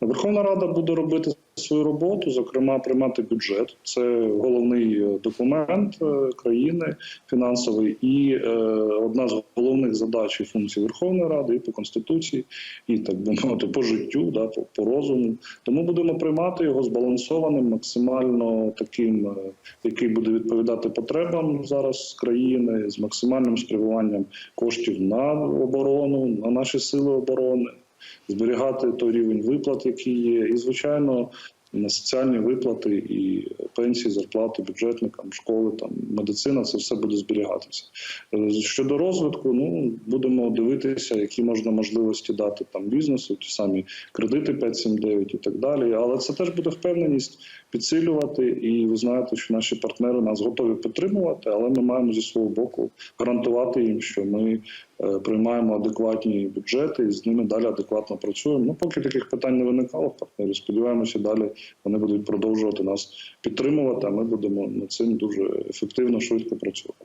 Верховна Рада буде робити свою роботу, зокрема приймати бюджет. Це головний е, документ е, країни фінансовий, і е, одна з головних задач і функцій Верховної Ради і по конституції, і так би мовити, по життю, да, по, по розуму. Тому будемо приймати його збалансованим, максимально таким, е, який буде відповідати потребам зараз країни, з максимальним спрямуванням коштів на оборону, на наші сили оборони зберігати той рівень виплат, який є, і звичайно на соціальні виплати і пенсії, зарплати бюджетникам, школи, там медицина, це все буде зберігатися. Е, Щодо розвитку, ну будемо дивитися, які можна можливості дати там бізнесу, ті самі кредити 579 і так далі. Але це теж буде впевненість підсилювати. І ви знаєте, що наші партнери нас готові підтримувати, але ми маємо зі свого боку гарантувати їм, що ми е, приймаємо адекватні бюджети і з ними далі адекватно працюємо. Ну поки таких питань не виникало партнерів. Сподіваємося, далі вони будуть продовжувати нас підтримувати. А ми будемо над цим дуже ефективно, швидко працювати.